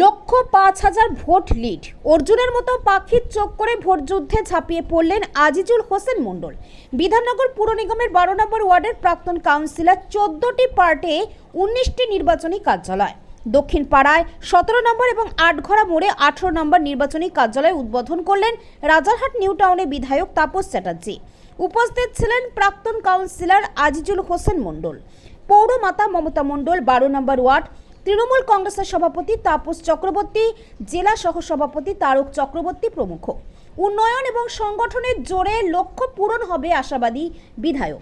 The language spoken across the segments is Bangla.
লক্ষ পাঁচ হাজার ভোট লিড। অর্জুনের মতো পাখির চোখ করে ভোট যুদ্ধে ঝাঁপিয়ে পড়লেন আজিজুল হোসেন মণ্ডল। বিধাননগর পুর নিগমের বারো নম্বর ওয়ার্ডের প্রাক্তন কাউন্সিলর চোদ্দটি পার্টে উনিশটি নির্বাচনী কার্যালয়। দক্ষিণ পাড়ায় সতেরো নম্বর এবং আটঘরা মোড়ে আঠেরো নম্বর নির্বাচনী কার্যালয় উদ্বোধন করলেন রাজারহাট নিউ টাউনে বিধায়ক তাপস চ্যাটার্জি। উপস্থিত ছিলেন প্রাক্তন কাউন্সিলর আজিজুল হোসেন মণ্ডল। পৌরমাতা মমতা মণ্ডল বারো নম্বর ওয়ার্ড তৃণমূল কংগ্রেসের সভাপতি তাপস চক্রবর্তী, জেলা সহ সভাপতি তারক চক্রবর্তী প্রমুখ। উন্নয়ন এবং সংগঠনের জোরে লক্ষ্য পূরণ হবে আশাবাদী বিধায়ক।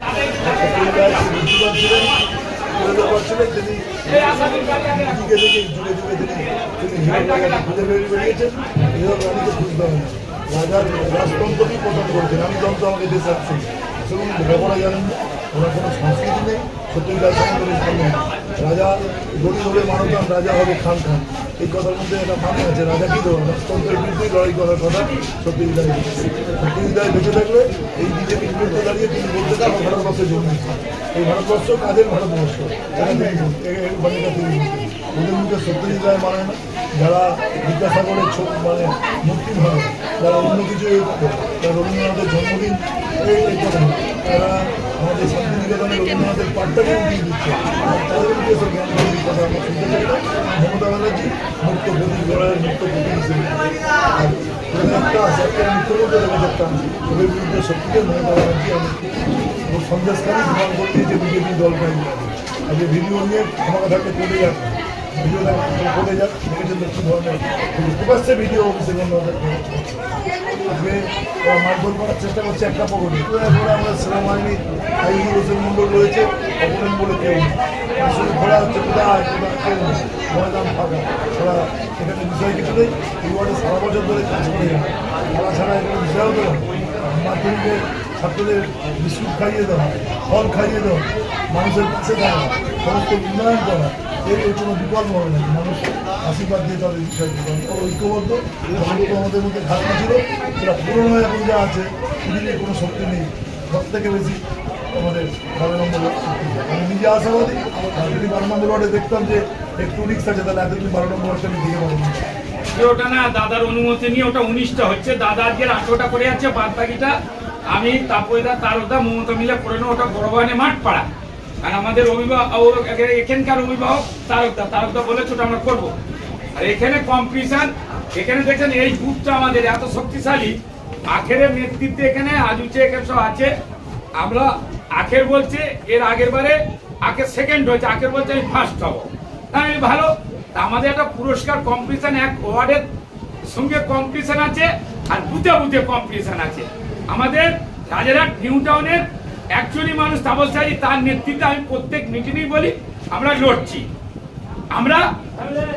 রাজতন্ত্রকেই করেছেন আমি তন্ত্র আমাকে দেশ লেখাপড়া জানেন কোনো সংস্কৃতি নেই। সত্যিকার সম্বন্ধে সামনে রাজা গরিবের ধরে মানতাম রাজা হবে খান খান। এই কথার মধ্যে একটা মানে আছে। রাজা কি দেবো রাজতন্ত্রের বিরুদ্ধেই লড়াই করার কথা সত্যিকার সত্যিকার বেঁচে থাকলে এই বিজেপির বিরুদ্ধে দাঁড়িয়ে তিনি বলতে চান, ভারতবর্ষে জন্মেছে এই ভারতবর্ষ কাদের ভারতবর্ষ? এটা ওদের মুখে সত্যজিৎ রায় মানে না, যারা বিদ্যাসাগরের ছোট মানে মুক্তি ভাবে যারা অন্য কিছু রবীন্দ্রনাথের জন্মদিন, এই করে। তারা আমাদের শান্তিনিকেতনে রবীন্দ্রনাথের পাঠটাকে উঠিয়ে দিচ্ছে। আর তাদের মুখে সব জ্ঞান কথা আমরা শুনতে চাই না মমতা ব্যানার্জি, মুক্ত প্রতীক লড়াইয়ের মুক্ত প্রতীক হিসেবে। একটা একটা মুখ্যমন্ত্রী একটা ওদের বিরুদ্ধে সত্যিকার মমতা ব্যানার্জি আমি ও সন্দেশকারী প্রমাণ করে দিয়েছে বিজেপি দল পাই আজকে ভিডিও নিয়ে আমাকে থাকলে করে যাক ভিডিও করে যাক দেখেছেন তো ভিডিও অফিসে বন্ধ আজকে করার চেষ্টা করছে একটা পকেটে এরপরে আমরা সেনাবাহিনী আইজুল হোসেন মন্ডল রয়েছে অপরেন বলে কেউ ঘোরা হচ্ছে কোথায় কোথায় ময়দান ফাঁকা ওরা এখানে বিষয় কিছু নেই সারা বছর ধরে কাজ করে যায় খেলা ছাড়া এখানে বিষয় হতো না মাধ্যমিকে ছাত্রদের বিস্কুট খাইয়ে দেওয়া ফল খাইয়ে দেওয়া মানুষের পাশে থাকা সমস্ত উন্নয়ন করা এর কোনো বিকল্প হবে না। মানুষ আশীর্বাদ দিয়ে তাদের বিষয় ঐক্যবদ্ধ ঐক্য আমাদের মধ্যে ধারণা ছিল, সেটা পূরণ হয়ে এখন যা আছে পৃথিবীর কোনো শক্তি নেই। সব থেকে বেশি আমাদের বারো নম্বর ওয়ার্ড। আমি নিজে আশাবাদী, আর যদি বারো নম্বর ওয়ার্ডে দেখতাম যে একটু রিক্স আছে, তাহলে এতদিন বারো নম্বর ওয়ার্ডটা আমি দিয়ে পারব ওটা না, দাদার অনুমতি নিয়ে ওটা উনিশটা হচ্ছে। দাদা আজকে আঠেরোটা করে আছে বাদ বাকিটা আমি তাপয়দা তারদা মমতা মিলে করে নেব, ওটা বড়বাগানে মাঠ পাড়া। আর আমাদের অভিভাবক এখানকার অভিভাবক তারকদা তারকদা বলেছে ওটা আমরা করব। আর এখানে কম্পিটিশন এখানে দেখছেন এই গ্রুপটা আমাদের এত শক্তিশালী, আখেরের নেতৃত্বে এখানে আজুচে এখানে সব আছে। আমরা আখের বলছে, এর আগের বারে আখের সেকেন্ড হয়েছে, আখের বলছে আমি ফার্স্ট হব। হ্যাঁ এই ভালো। আমাদের একটা পুরস্কার কম্পিটিশন এক ওয়ার্ডের সঙ্গে কম্পিটিশন আছে, আর বুথে বুথে কম্পিটিশন আছে। আমাদের রাজারহাট নিউ টাউনের অ্যাকচুয়ালি মানুষ তাপসারি তার নেতৃত্বে আমি প্রত্যেক মিটিংই বলি, আমরা লড়ছি। আমরা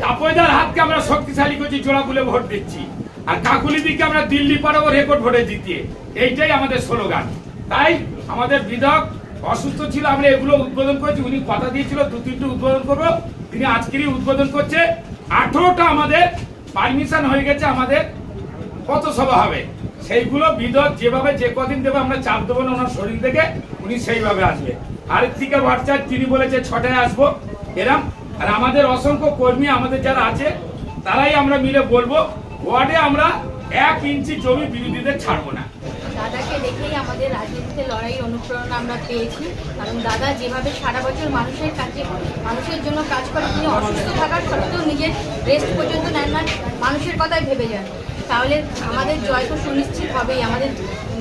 তাপয়দার হাতকে আমরা শক্তিশালী করছি, জোড়া খুলে ভোট দিচ্ছি। আর কাকুলি দিকে আমরা দিল্লি পাঠাবো রেকর্ড ভোটে জিতিয়ে। এইটাই আমাদের স্লোগান তাই আমাদের বিধায়ক অসুস্থ ছিল, আমরা এগুলো উদ্বোধন করেছি, উনি কথা দিয়েছিল, দু তিনটে উদ্বোধন করব। তিনি আজকেরই উদ্বোধন করছে। আঠেরোটা আমাদের পারমিশন হয়ে গেছে, আমাদের কত সভা হবে। সেইগুলো বিধক যেভাবে যে কদিন দেবে আমরা চাপ দেবো না ওনার শরীর থেকে, উনি সেইভাবে আসবে। আরেক থেকে হোয়াটসঅ্যাপ, তিনি বলেছে ছটায় আসব এরম। আর আমাদের অসংখ্য কর্মী আমাদের যারা আছে, তারাই আমরা মিলে বলব, ওয়ার্ডে আমরা এক ইঞ্চি জমি বিরোধীদের ছাড়বো না। দাদাকে দেখেই আমাদের রাজনীতিতে লড়াই অনুপ্রেরণা আমরা পেয়েছি। কারণ দাদা যেভাবে সারা বছর মানুষের কাছে মানুষের জন্য কাজ করে, তিনি অসুস্থ থাকার সত্ত্বেও নিজের রেস্ট পর্যন্ত নেন না, মানুষের কথাই ভেবে যান। তাহলে আমাদের জয় তো সুনিশ্চিত হবেই। আমাদের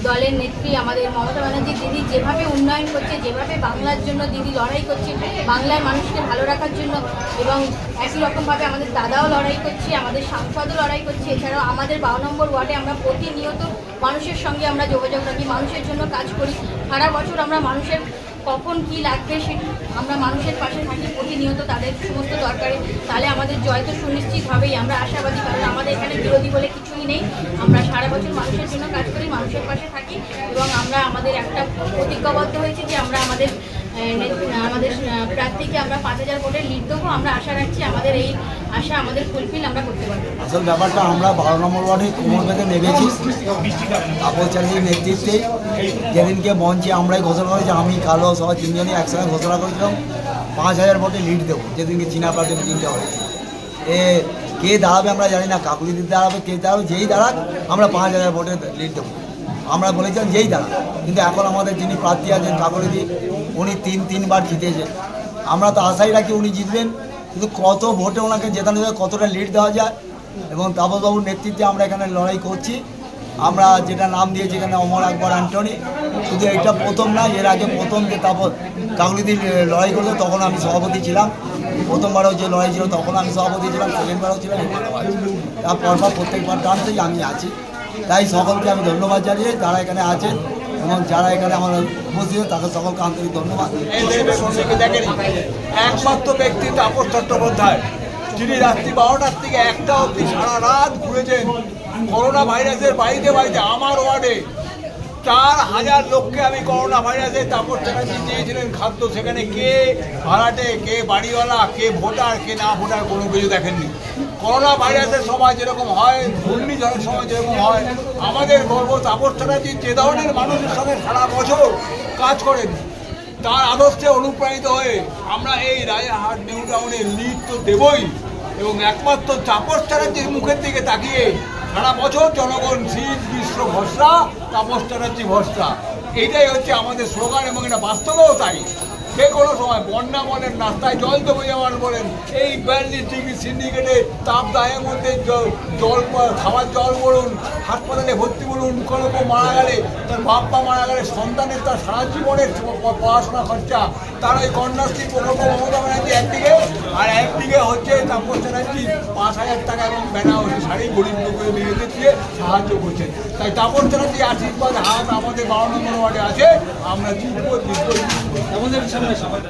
দলের নেত্রী, আমাদের মমতা ব্যানার্জি দিদি যেভাবে উন্নয়ন করছে, যেভাবে বাংলার জন্য দিদি লড়াই করছে, বাংলার মানুষকে ভালো রাখার জন্য এবং একই রকমভাবে আমাদের দাদাও লড়াই করছে, আমাদের সাংসদও লড়াই করছে। এছাড়াও আমাদের বারো নম্বর ওয়ার্ডে আমরা প্রতিনিয়ত মানুষের সঙ্গে আমরা যোগাযোগ রাখি, মানুষের জন্য কাজ করি। সারা বছর আমরা মানুষের কখন কি লাগবে সে আমরা মানুষের পাশে থাকি, প্রতিনিয়ত তাদের সমস্ত দরকারে। তাহলে আমাদের জয় তো সুনিশ্চিত হবেই আমরা আশাবাদী, কারণ আমাদের এখানে বিরোধী বলে কিছুই নেই। আমরা সারা বছর মানুষের জন্য কাজ করি, মানুষের পাশে থাকি, এবং আমরা আমাদের একটা প্রতিজ্ঞাবদ্ধ হয়েছি যে আমরা আমাদের আমাদের প্রার্থীকে আমরা পাঁচ হাজার ভোটের লিড দেবো। আমরা আশা রাখছি আমাদের এই আশা, আমাদের ফুলফিল আমরা আসল ব্যাপারটা আমরা বারো নম্বর ওয়ার্ডে কোমর থেকে নেমেছি। তাপস চ্যাটার্জির নেতৃত্বে যেদিনকে মঞ্চে আমরাই ঘোষণা করেছি, আমি, কালো সবাই তিনজনই একসঙ্গে ঘোষণা করেছিলাম, পাঁচ হাজার ভোটে লিড দেবো, যেদিনকে চীনা পার্টির মিটিংটা হয়েছে এ, কে দাঁড়াবে আমরা জানি না কাকুলি দিতে দাঁড়াবে, কে দাঁড়াবে, যেই দাঁড়াক, আমরা পাঁচ হাজার ভোটে লিড দেবো। আমরা বলেছিলাম যেই দাঁড়াক, কিন্তু এখন আমাদের যিনি প্রার্থী আছেন কাকুলিদি উনি তিন, তিনবার জিতেছেন। আমরা তো আশাই রাখি উনি জিতবেন, কিন্তু কত ভোটে ওনাকে জেতানো যায় কতটা লিড দেওয়া যায় এবং তাপসবাবুর নেতৃত্বে আমরা এখানে লড়াই করছি। আমরা যেটা নাম দিয়েছি এখানে অমর আকবর অ্যান্টনি। শুধু এটা প্রথম না, এর আগে প্রথম যে তাপস কাকুলিদি লড়াই করল তখন আমি সভাপতি ছিলাম। প্রথমবারও যে লড়াই ছিল, তখন আমি সভাপতি ছিলাম, সেকেন্ডবারও ছিলাম, এবারও আছি। তারপর পর প্রত্যেকবার টানতেই আমি আছি। তাই সকলকে আমি ধন্যবাদ জানিয়ে যারা এখানে আছেন এবং যারা এখানে আমার উপস্থিত তাদের সকলকে আন্তরিক ধন্যবাদ। একমাত্র ব্যক্তি তাপস চট্টোপাধ্যায়। যিনি রাত্রি বারোটার থেকে একটা অবধি সারা রাত ঘুরেছেন করোনা ভাইরাসের বাড়িতে বাড়িতে আমার ওয়ার্ডে। চার হাজার লোককে আমি করোনা ভাইরাসের তাপস চ্যাটার্জি দিয়েছিলেন খাদ্য। সেখানে কে ভাড়াটে, কে বাড়িওয়ালা, কে ভোটার, কে না ভোটার কোনো কিছু দেখেননি। করোনা ভাইরাসের সময় যেরকম হয়, ঘূর্ণিঝড়ের সময় যেরকম হয়, আমাদের গর্ব তাপস চ্যাটার্জি যে ধরনের মানুষের সঙ্গে সারা বছর কাজ করেন, তার আদর্শে অনুপ্রাণিত হয়ে আমরা এই রাজারহাট নিউ টাউনে লিড তো দেবই। এবং একমাত্র চাপস চ্যাটার্জির মুখের দিকে তাকিয়ে সারা বছর জনগণ শীত, গ্রীষ্ম ভরসা তাপস চ্যাটার্জি ভরসা এইটাই হচ্ছে আমাদের স্লোগান এবং এটা বাস্তবেও তাই। যে কোনো সময় বন্যা বলেন, রাস্তায় জল জমে যাওয়ার বলেন, এই বিয়াল্লিশ ডিগ্রি সিন্ডিকেটে তাপ দায়ের মধ্যে জল পা- খাওয়ার জল বলুন, হাসপাতালে ভর্তি বলুন কোনো কেউ মারা গেলে, তার বাপ মা মারা গেলে সন্তানের তার সারা জীবনের পড়াশোনা খরচা। তার ওই কন্যাশ্রী প্রকল্প মমতা ব্যানার্জি একদিকে একদিকে হচ্ছে তাপস পাঁচ হাজার টাকা এবং বেনারসি শাড়ি গরিব লোকের মেয়েদের দিয়ে সাহায্য করছেন তাই তাপস যে আশীর্বাদ, হাত আমাদের বারো নম্বর ওয়ার্ডে আছে, আমরা জিতবো জিতবো জিতবো।